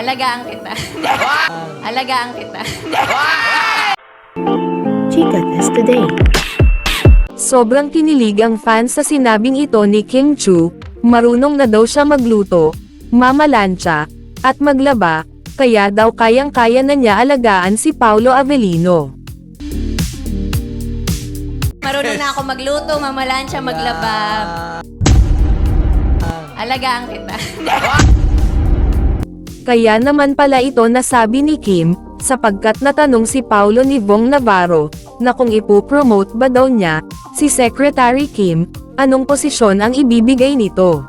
Alagaan kita. Alagaan kita. Chica Test Today. Sobrang kinilig ang fans sa sinabing ito ni Kim Chu, marunong na daw siya magluto, mamalansya, at maglaba, kaya daw kayang-kaya na niya alagaan si Paulo Avellino. Marunong na ako magluto, mamalansya, maglaba. Alagaan kita. Kaya naman pala ito nasabi ni Kim, sapagkat natanong si Paulo ni Vong Navarro, na kung ipopromote ba daw niya, si Secretary Kim, anong posisyon ang ibibigay nito.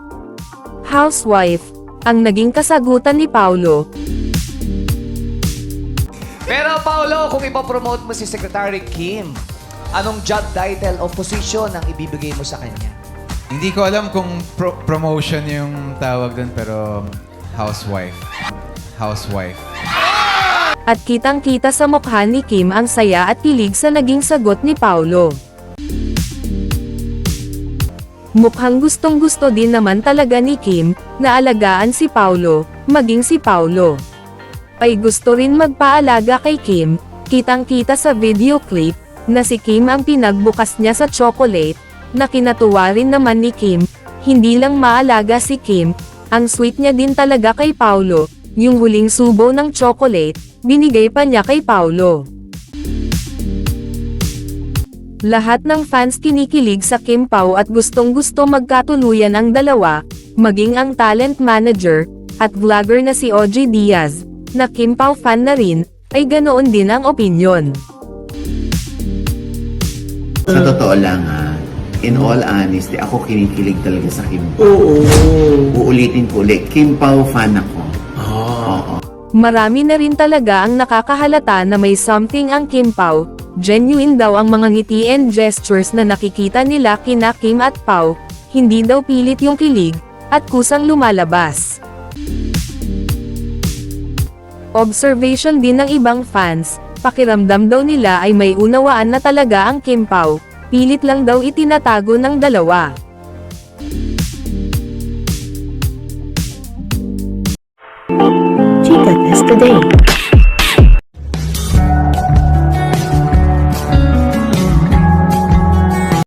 Housewife, ang naging kasagutan ni Paulo, Pero Paolo, kung ipopromote mo si Secretary Kim, anong job title o position ang ibibigay mo sa kanya? Hindi ko alam kung pro- promotion yung tawag doon pero housewife. Housewife. at kitang-kita sa mukha ni Kim ang saya at kilig sa naging sagot ni Paulo. Mukhang gustong-gusto din naman talaga ni Kim, na alagaan si Paulo, maging si Paulo. Ay gusto rin magpaalaga kay Kim, kitang-kita sa video clip, na si Kim ang pinagbukas niya sa chocolate, na kinatuwa rin naman ni Kim, hindi lang maalaga si Kim, ang sweet niya din talaga kay Paulo, yung huling subo ng chocolate, binigay pa niya kay Paulo. Lahat ng fans kinikilig sa Kim Pao at gustong gusto magkatuluyan ang dalawa, maging ang talent manager, at vlogger na si OG Diaz, na Kim Pao fan na rin, ay ganoon din ang opinyon. Sa totoo lang ha, in all honesty, ako kinikilig talaga sa Kim Pao. Oo. Uulitin ko ulit, Kim Pao fan ako. Oo. Marami na rin talaga ang nakakahalata na may something ang Kim Pao, genuine daw ang mga ngiti and gestures na nakikita nila kina Kim at Pao, hindi daw pilit yung kilig, at kusang lumalabas. Observation din ng ibang fans, pakiramdam daw nila ay may unawaan na talaga ang Kim Pao, pilit lang daw itinatago ng dalawa. Chica Test Today.